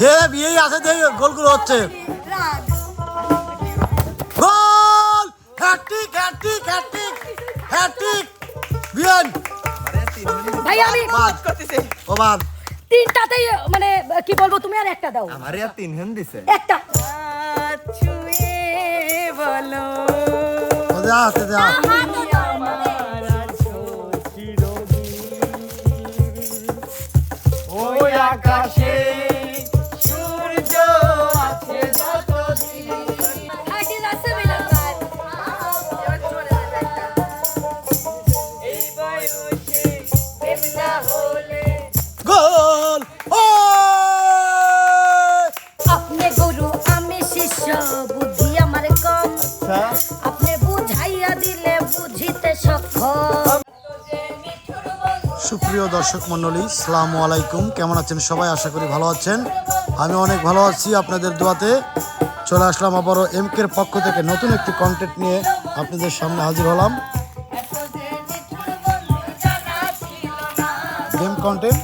হে বিয়েই আছে দেই গোলগুলো হচ্ছে। Goal! Hat trick hat trick hat trick hat trick বিয়ান। ভাই আমি বাদ। ও তিনটাতেই মানে কি বলব তুমি আর একটা দাও। আমারে আর তিন হেন দিছে। একটা। ও যা যা। আকাশে সুপ্রিয় দর্শক মণ্ডলী, সালাম আলাইকুম। কেমন আছেন সবাই? আশা করি ভালো আছেন। আমি অনেক ভালো আছি আপনাদের দোয়াতে। চলে আসলাম আবারও এমকের পক্ষ থেকে নতুন একটি কন্টেন্ট নিয়ে আপনাদের সামনে হাজির হলাম। গেম কন্টেন্ট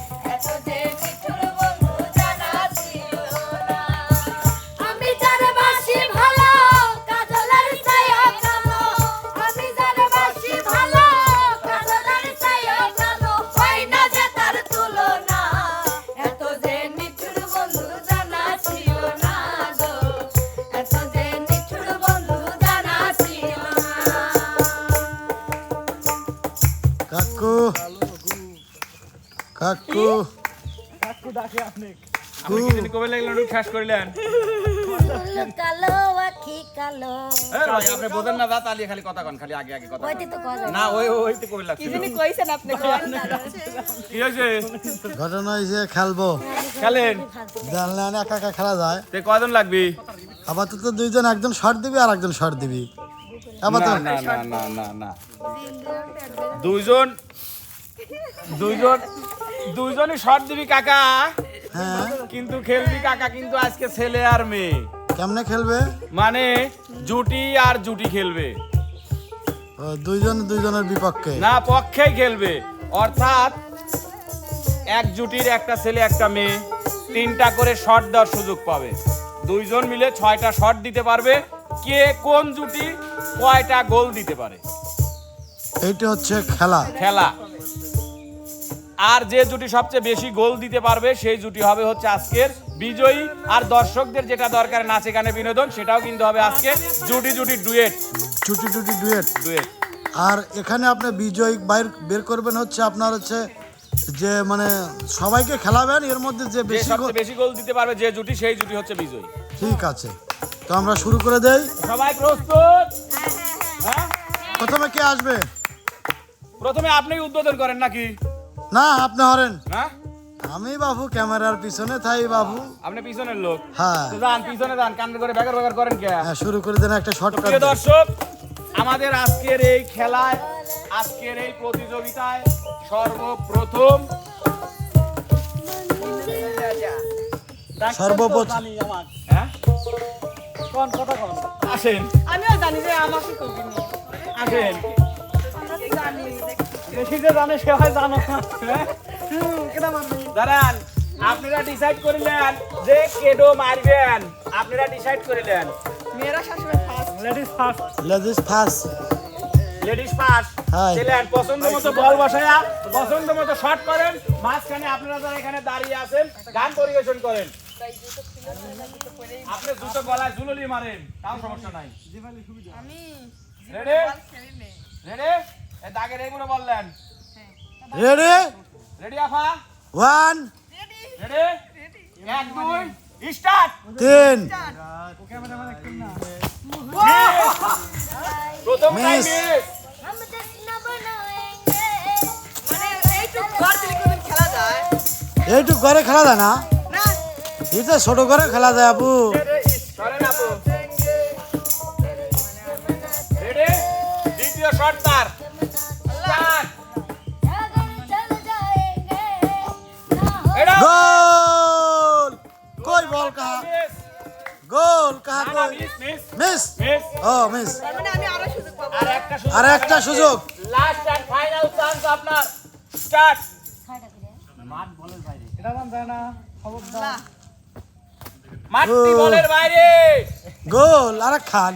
কাকু। কাকু। আপনি কি জানি কবে লাগলেন একটু ঠাস করিলেন? কালো আখি কালো এ ভাই আপনি বোঝেন না দাঁত আলিয়ে খালি কথা কন খালি আগে আগে কথা তো কথা। না ওই ওই তো লাগছে। কি হয়েছে? ঘটনা হয়েছে খেলব। খেলেন? জানলে না একা একা খেলা যায়। তে কয়জন লাগবি? আপাতত দুইজন একজন শর্ট দিবি আর একজন শর্ট দিবি। না না না না না না। দুইজন। দুইজন। দুইজনই শর্ট দিবি কাকা। হ্যাঁ। কিন্তু খেলবি কাকা কিন্তু আজকে ছেলে আর মেয়ে। কেমনে খেলবে? মানে জুটি আর জুটি খেলবে। দুইজন দুইজনের বিপক্ষে। না পক্ষেই খেলবে। অর্থাৎ এক জুটির একটা ছেলে একটা মেয়ে তিনটা করে শট দেওয়ার সুযোগ পাবে। দুইজন মিলে ছয়টা শট দিতে পারবে। কে কোন জুটি কয়টা গোল দিতে পারে? এইটা হচ্ছে খেলা। খেলা। আর যে জুটি সবচেয়ে বেশি গোল দিতে পারবে সেই জুটি হবে হচ্ছে আজকের বিজয়ী। আর দর্শকদের যেটা দরকার নাচে গানে বিনোদন সেটাও কিন্তু হবে আজকে জুটি জুটি ডুয়েট। জুটি জুটি ডুয়েট। ডুয়েট। আর এখানে আপনি বিজয়ী বাইর বের করবেন হচ্ছে আপনার হচ্ছে যে মানে সবাইকে খেলাবেন এর মধ্যে যে বেশি বেশি গোল দিতে পারবে যে জুটি সেই জুটি হচ্ছে বিজয়ী। ঠিক আছে। তো আমরা শুরু করে দেই। সবাই প্রস্তুত? হ্যাঁ প্রথমে কে আসবে? প্রথমে আপনি উদ্বোধন করেন নাকি? না আপনি হরেন। হ্যাঁ? আমি বাবু ক্যামেরার পিছনে থাই বাবু। আপনি পিছনের লোক। হ্যাঁ। তো যান পিছনে যান কান করে ব্যাগার ব্যাগার করেন কে? হ্যাঁ শুরু করে দেন একটা শর্ট প্রিয় দর্শক আমাদের আজকের এই খেলায় আজকের এই প্রতিযোগিতায় সর্বপ্রথম সর্বপ্রথম। হ্যাঁ? আসেন। আমিও জানি যে আমার কি করবি আসেন। বেশি যে জানে সে হয় জানো দাঁড়ান আপনারা ডিসাইড করিলেন যে কেডো মারবেন। আপনারা ডিসাইড করিলেন মেয়েরা সবসময় first ladies first ladies first ladies first. পছন্দ মতো বল বসায়া পছন্দ মতো শট করেন। মাঝখানে আপনারা যারা এখানে দাঁড়িয়ে আছেন গান পরিবেশন করেন। আপনি দুটো গলায় মারেন তাও সমস্যা নাই। আমি রেডি রেডি দাগের এগুলো বললেন। রেডি রেডি আফা? ওয়ান রেডি এক দুই স্টার্ট তিন। প্রথম এইটুক ঘরে খেলা যায় না? এটা ছোট করে খেলা যায় আপু। দ্বিতীয় কই বল কাহা? গোল কাহা মিস মিস। আর একটা সুযোগ। লাস্ট ফাইনাল আপনার। গোল। আর খান।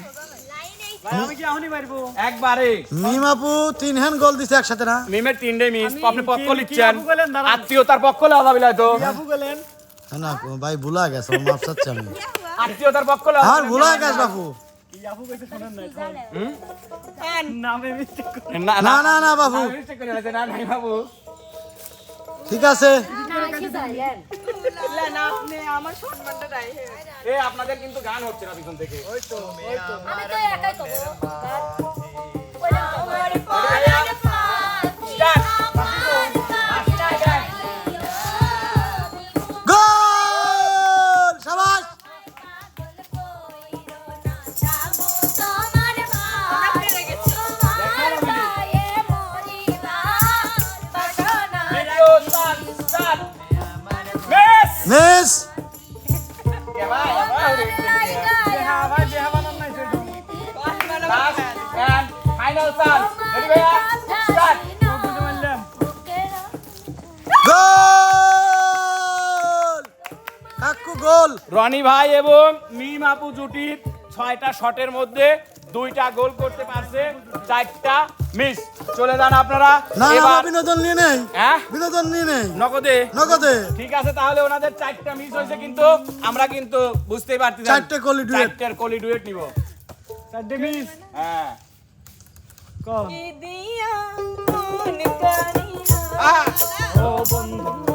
একবারে। মিমাপু তিন হ্যান্ড গোল দিছে একসাথে না? মিমের তিনটে মিস আপনি পক্ষ লিখছেন আত্মীয়তার পক্ষ লেওয়া বিলায় তো। না ভাই ভুলা গেছে মাপ চাচ্ছি আমি। আত্মীয়তার পক্ষ আর ভুলা গেছে বাপু। না না। না না বাবু ঠিক আছে? না, না, আপনি আমার সম্মানটা নাই এ আপনাদের কিন্তু গান হচ্ছে না পিছন থেকে। স্টার্ট গোল রনি ভাই এবং মিম আপু জুটির ছয়টা শটের মধ্যে দুইটা গোল করতে পারছে চারটা মিস চলে যান আপনারা। না এবার বিনোদন নিয়ে নেই। হ্যাঁ? বিনোদন নিয়ে নেই। নগদে? নগদে। ঠিক আছে তাহলে ওনাদের চারটা মিস হয়েছে কিন্তু আমরা কিন্তু বুঝতেই পারছি চারটে কলি ডুয়েট চারটার কলি ডুয়েট নিব। হ্যাঁ। কি দিয়া মন কারিনা আহ! ও বন্ধু।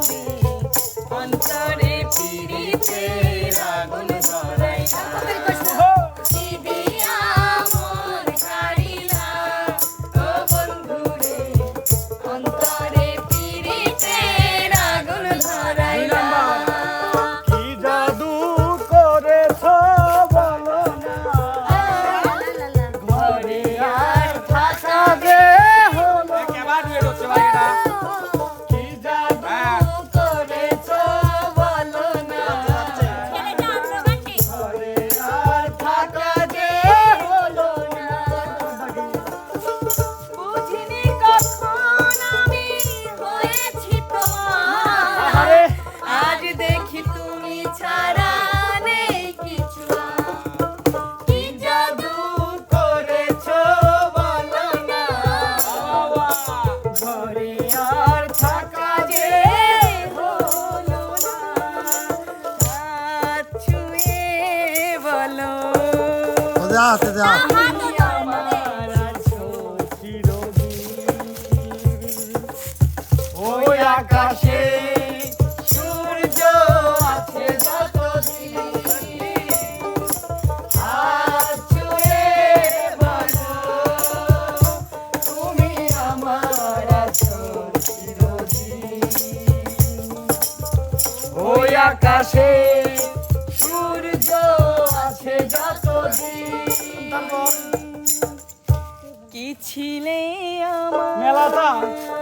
আমার মেলাটা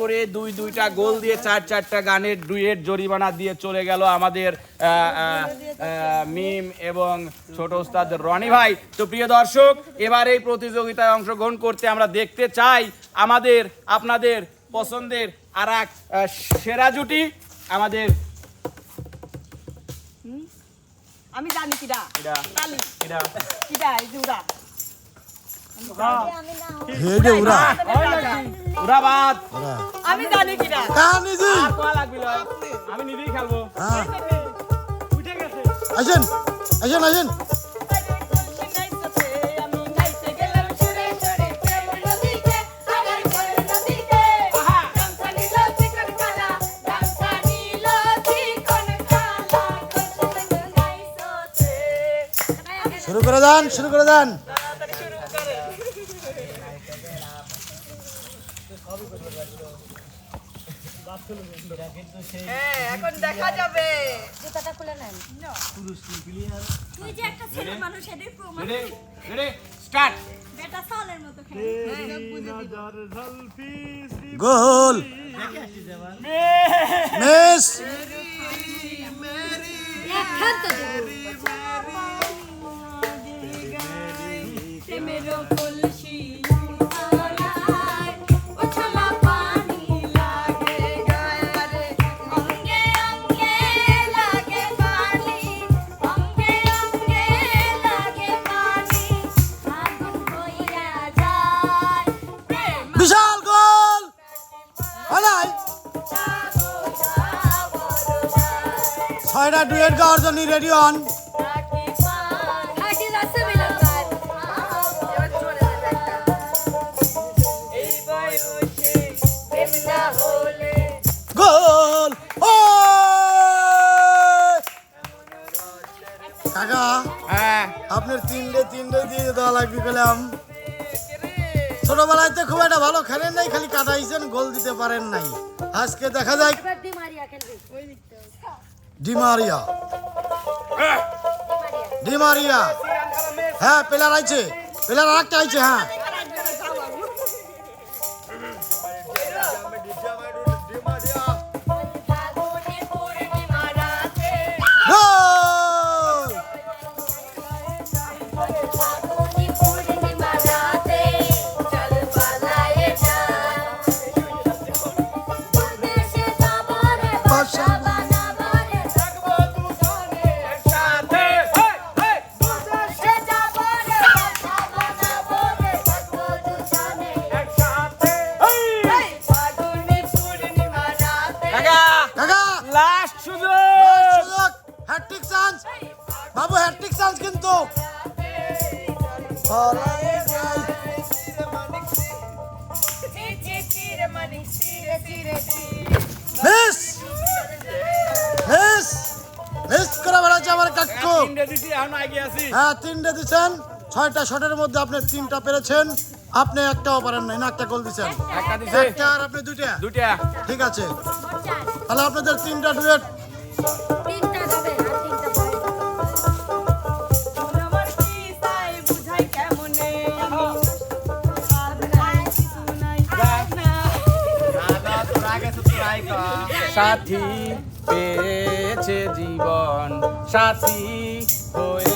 করে দুই দুইটা গোল দিয়ে চার চারটা গানের ডুয়েট জরিমানা দিয়ে চলে গেল আমাদের মিম এবং ছোট ওস্তাদ রনি ভাই। তো প্রিয় দর্শক এবার এই প্রতিযোগিতায় অংশগ্রহণ করতে আমরা দেখতে চাই আমাদের আপনাদের পছন্দের আর এক সেরা জুটি আমাদের। আমি জানি কালি এটা কিরা এই উড়া। হেডে উড়া। উড়াবাদ। ওরা আমি জানি কিরা কাহানি জি আর কোয়া লাগবে আমি নিজেই খেলব। হ্যাঁ। উঠে গেছে। আসেন আসেন আসেন। শুরু করে দেন শুরু করে দেন। হ্যাঁ এখন দেখা যাবে। জুতাটা খুলে নেন। তুই যে একটা ছেলে মানুষ এটাই প্রমাণ রেডি রেডি স্টার্ট বেটা সালের মতো খেলে গোল! মিস! একখান তো প্রেমেরও একটা এই বয়সে প্রেম না হলে গোল ও কাকা হ্যাঁ। আপনার তিনটে তিনটে দিয়ে দেওয়া লাগবে গেলাম ছোটবেলায় তো খুব একটা ভালো খেলেন নাই খালি কাটাইছেন গোল দিতে পারেন নাই। আজকে দেখা যায় ডিমারিয়া ডিমারিয়া হ্যাঁ প্লেয়ার আইছে প্লেয়ার আরেকটা আইছে হ্যাঁ শটের মধ্যে আপনি তিনটা পেরেছেন আপনি একটাও পারেন নাই না একটা গোল দিচ্ছেন একটা আর আপনি দুইটা? দুটা ঠিক আছে। তাহলে আপনাদের তিনটা ডুয়েট সাথী যাবে আর তিনটা পরে।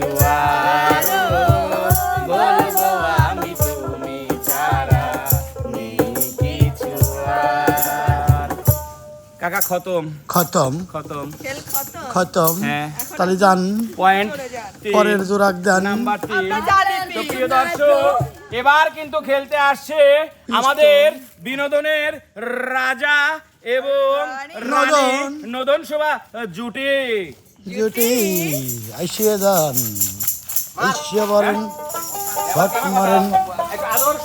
কিছু বলব আমি তুমি ছাড়া কিছু কাকা খতম। খতম। খতম। খতম। হ্যাঁ। তাহলে যান। পয়েন্ট পরের জোরাক দেন। নাম্বার তিন। তো প্রিয় দর্শক এবার কিন্তু খেলতে আসছে আমাদের বিনোদনের রাজা এবং রানী। নদন শোভা জুটি। জুটি আইসিয়ে যান। আইসিয়ে বলেন শট মারেন। এক আদর্শ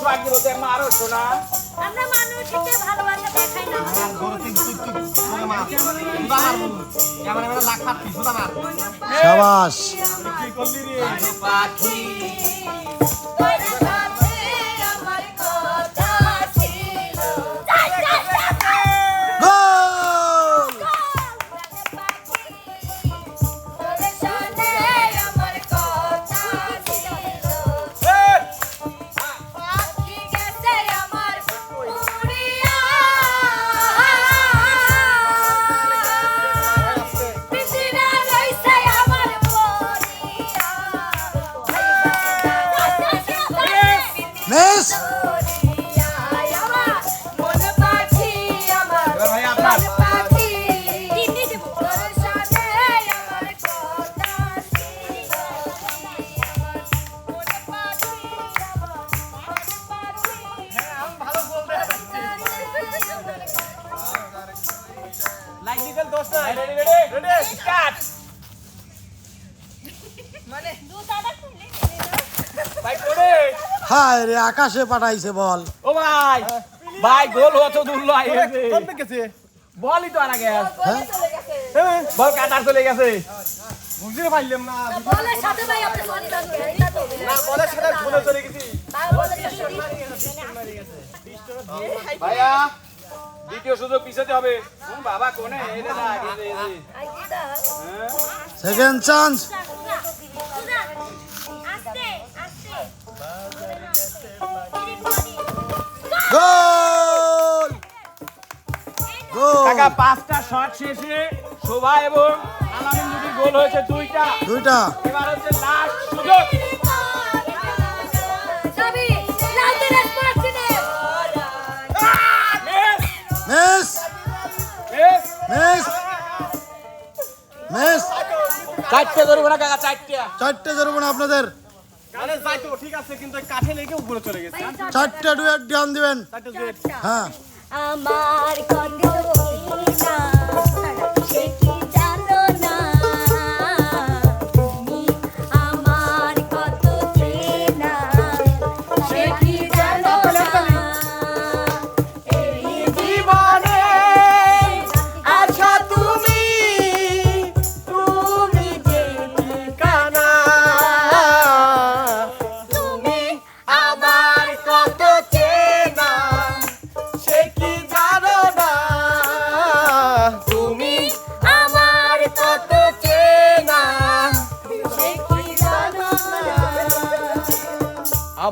হায় রে আকাশে পাঠাইছে বল। ও ভাই ভাই গোল হতো দুল্লো আই গেছে। বলই তো আর আগে। হ্যাঁ? চলে গেছে। হ্যাঁ? বল কাটার চলে গেছে। বুঝতে পারলাম না বলের সাথে ভাই আপনি সরি না বলে সেটা ভুলে চলে গেছি। ভাইয়া দ্বিতীয় সুযোগ পিছাতে হবে। বাবা কোনে। Second chance goal! গোল! পাঁচটা শট শেষে শোভা এবং আলামিন দুটির গোল হয়েছে দুইটা। দুইটা। এবার হচ্ছে লাস্ট সুযোগ। চারটে ধরবো না কাকা চারটে। চারটে ধরবো না আপনাদের। ঠিক আছে কিন্তু কাঠে লেগে উপরে চলে গেছে। চারটে ডুয়েট গান দিবেন। হ্যাঁ। আমার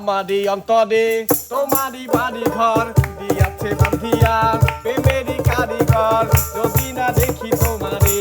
আমারই অন্তরে তোমারই বাড়ি ঘর দিয়াছে বাঁধিয়া প্রেমেরই কারিগর যদি না দেখি তোমারে।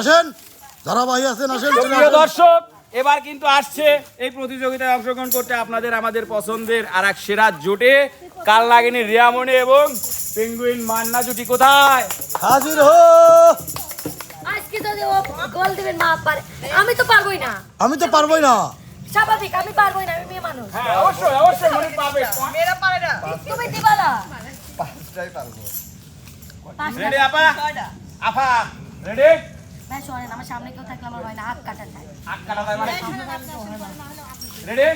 আসেন। ধারাবাহী আছেন আসেন দর্শক এবার কিন্তু আসছে এই প্রতিযোগিতায় অংশগ্রহণ করতে আপনাদের আমাদের পছন্দের আর এক সেরা জোটে কাল লাগেনি রিয়ামণি এবং পেঙ্গুইন মান্না জুটি। কোথায়? হাজির হো। আজকে যদি ও গোল দিবেন মা পারে আমি তো পারবোই না। আমি তো পারবোই না। স্বাভাবিক আমি পারবোই না আমি মেয়ে মানুষ। হ্যাঁ অবশ্যই অবশ্যই মনে পাবে মেয়েরা পারে না। তুমি দিবা না। রেডি আপা? আপা রেডি ভাই শোনেন আমার সামনে কেউ থাকলে আমার হয় না হাত কাটা যায়। আট কাটা মানে? রেডি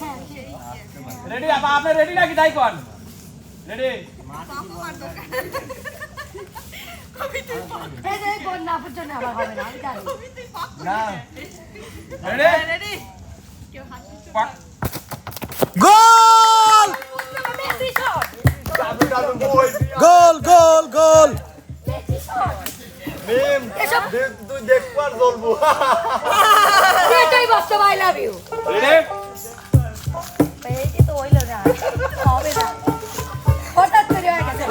হ্যাঁ রেডি আপা আপনি রেডি নাকি? তাই কন। রেডি এই যে বন্যা পর্যন্ত আবার হবে না আমি জানি। না। Ready ready goal! Goal goal goal. এসব তুই দেখবার জ্বলবো এটাই বাস্তব আই লাভ ইউ রেডি এই তো হইল না। হবে না। হঠাৎ করে হয়ে গেছে।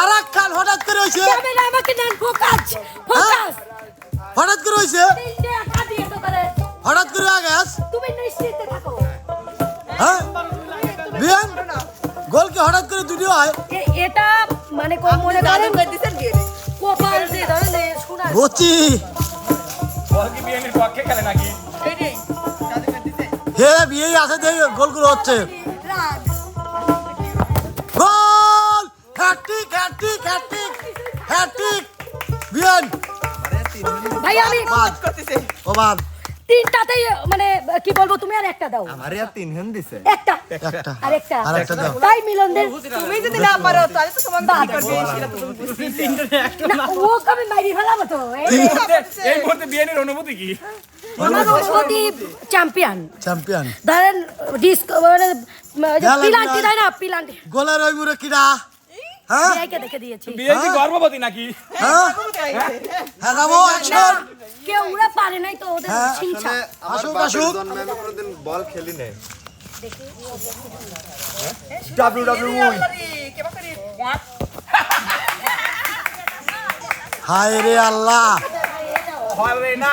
আর এক খান হঠাৎ করে হয়েছে? ক্যামেরা আমাকে নেন ফোকাস ফোকাস। হঠাৎ করে হয়েছে? তিনটে একা দিয়ে তো করে। হঠাৎ করে আগে তুমি নিশ্চিন্তে থাকো। হ্যাঁ? বিয়ান গোল কি হঠাৎ করে দুটো হয়। এটা মানে কোন মনে করেন? বিয়ে। কপাল দিয়ে ধরেন শোনা বচি বল কি বিএনপির পক্ষে খেলে নাকি? দিছে। হে বিয়েই আছে দেখি গোলগুলো হচ্ছে। Goal! Hat trick hat trick hat trick hat trick বিয়ান। ভাই আমি করতেছে। ও বাদ। তিনটাতেই মানে কি বলব তুমি আর একটা দাও। আমার আর তিন হেন দিছে। একটা। একটা। আর একটা। আর একটা দাও। তাই মিলনদের তুমি যদি না পারো তাহলে তো তোমাকে কি করবে? সেটা তো তুমি বুঝতে না ও কবে মাইরি ফেলাবো তো। এই- এই মুহূর্তে বিএনপির অনুভূতি কি? আমার অনুভূতি চ্যাম্পিয়ন চ্যাম্পিয়ন ধরেন ডিস্ক মানে পিলান্টি। দেয় না? পিলান্টি। গোলের ওই মুরে কিরা হ্যাঁ? মেয়েকে দেখে দিয়েছি। বিএনপি গর্ভবতী নাকি? হ্যাঁ? হ্যাঁ যাব অ্যাকশন কেউ ওরা পারে নাই তো ওদের হ্যাঁ, হিংসা আসুক আসুক। বল খেলি নাই। ডাব্লিউ ডাব্লিউ হায় রে আল্লাহ। না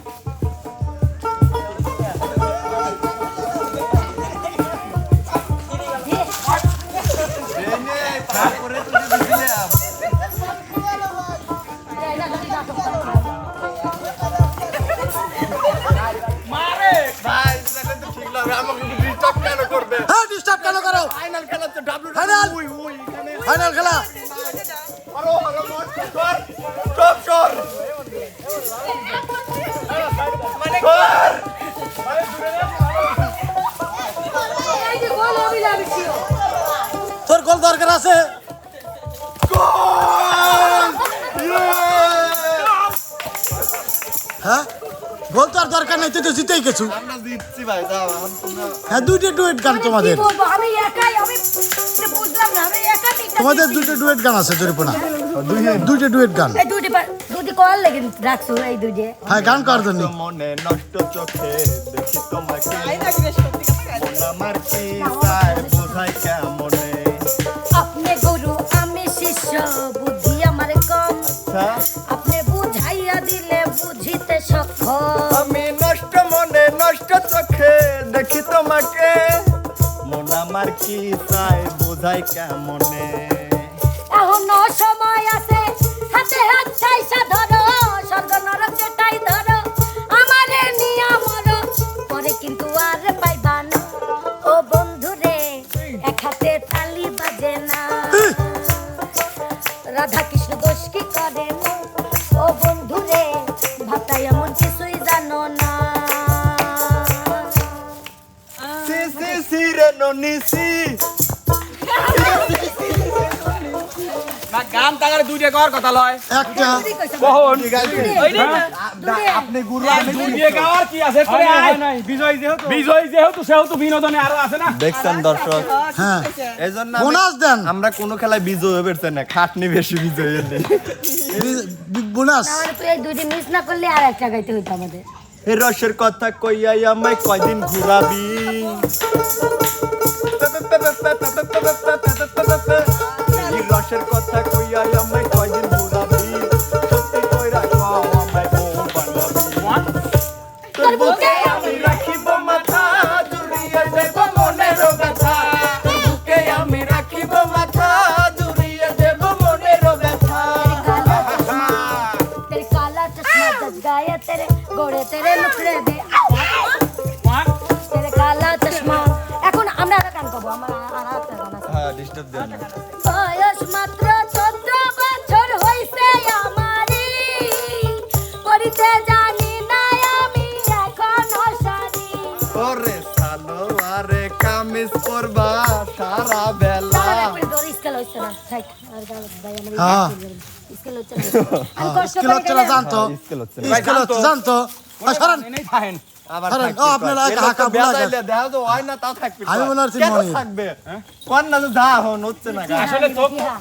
হ্যাঁ ডিস্টার্ব কেন করো? ফাইনাল খেলা তো ডাব্লিউ এখানে। ফাইনাল খেলা! মানে তোর গোল দরকার আছে। হ্যাঁ? গোল তো আর দরকার নাই তুই তো জিতেই গেছু। জিতছি ভাই দাও এখন তোমরা হ্যাঁ দুইটা ডুয়েট গান তোমাদের। আমি একাই আমি বুঝলাম না আমি একা তোমাদের দিচ্ছি। দুইটা ডুয়েট গান আছে জরিপনা। দুইটা। ডুয়েট গান। এই দুইটা দুটি কল লাগে রাখছো এই দুইটা। হ্যাঁ গান কর জন্য। মনে নষ্ট চোখে দেখি তোমাকে কি চাই বোঝাই কেমনে? তাগারে কথা লয়। একটা। কখন? আপনি গুরু আমি দুইটা গাওয়ার কি আছে? করে আয়। বিজয় যেহেতু। বিজয় যেহেতু সেহেতু বিনোদনে আরও আছে না? দেখছেন দর্শক? হ্যাঁ। এই জন্য আমি- বোনাস দেন। আমরা কোনো খেলায় বিজয় হয়ে পারছে না। খাটনি বেশি বিজয় হলে। বোনাস। তাহলে তুই এই দুটি মিস না করলে আর একটা গাইতে হইতো আমাদের। এই রসের কথা কইয়াই আমায় কয়দিন ঘুরাবি? রসের কথা ডিস্টার্ব দেন না বয়স মাত্র চোদ্দ বছর হইছে আমারই। করিতে জানি না আমি এখনও শাড়ি ওরে সালোয়ারে কামিজ পরবা সারা বেলা। স্কেল হচ্ছে না থাক, আর গান গাই আমার হ্যাঁ। স্কেল হচ্ছে না। স্কিল হচ্ছে না জানতো। স্কেল হচ্ছে না। জানতো। সরেন। আবার। আপনারা হাঁকা দেখা তো হয় না, তাও থাকবে আমি মনে হচ্ছে থাকবে? কোন না যা হন হচ্ছে না আসলে তো হ্যাঁ।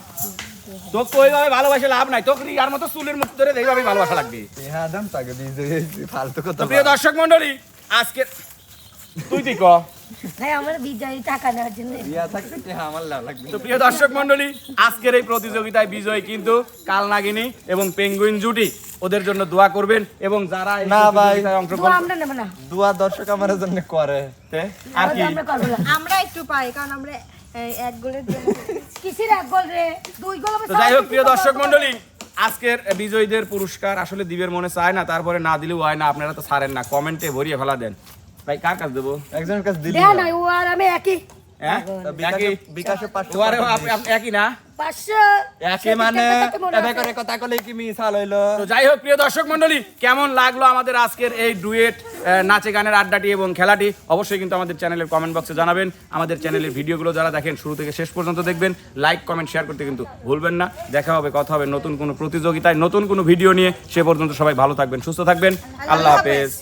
তোকে ওইভাবে ভালোবাসে লাভ নাই। তোকে ইয়ার মতো চুলের মুখ ধরে এইভাবে ভালোবাসা লাগবে। হ্যাঁ, দাম তাকে ফালতু কথা প্রিয় দর্শক মন্ডলী আজকে তুই তুই ক। ভাই আমার বিজয়ী টাকা নেওয়ার জন্য। বিয়া থাকতে কি হ্যাঁ, আমার লাভ লাগবে? তো প্রিয় দর্শক মন্ডলী আজকের এই প্রতিযোগিতায় বিজয় কিন্তু কালনাগিনী এবং পেঙ্গুইন জুটি। ওদের জন্য দোয়া করবেন এবং যারা না ভাই। দুয়া দর্শক আমার জন্য করে আর কি? আমরা একটু পাই কারণ আমরা এক গোলের কিসির এক গোল রে? দুই গোল তো যাই হোক প্রিয় দর্শক মন্ডলী আজকের বিজয়ীদের পুরস্কার আসলে দিবের মনে চায় না তারপরে না দিলেও হয় না আপনারা তো ছাড়েন না কমেন্টে ভরিয়ে ফেলা দেন। ভাই কার কাছে দেবো? একজনের কাছে দিলি না। ও আর আমি একই। হ্যাঁ? মানে? যাই হোক প্রিয় দর্শক মন্ডলী কেমন লাগল আমাদের আজকের এই ডুয়েট নাচে গানের আড্ডাটি এবং খেলাটি? অবশ্যই কিন্তু আমাদের চ্যানেলের কমেন্ট বক্সে জানাবেন। আমাদের চ্যানেলের ভিডিওগুলো যারা দেখেন শুরু থেকে শেষ পর্যন্ত দেখবেন। লাইক কমেন্ট শেয়ার করতে কিন্তু ভুলবেন না। দেখা হবে কথা হবে নতুন কোনো প্রতিযোগিতায় নতুন কোনো ভিডিও নিয়ে। সে পর্যন্ত সবাই ভালো থাকবেন সুস্থ থাকবেন। আল্লাহ হাফেজ।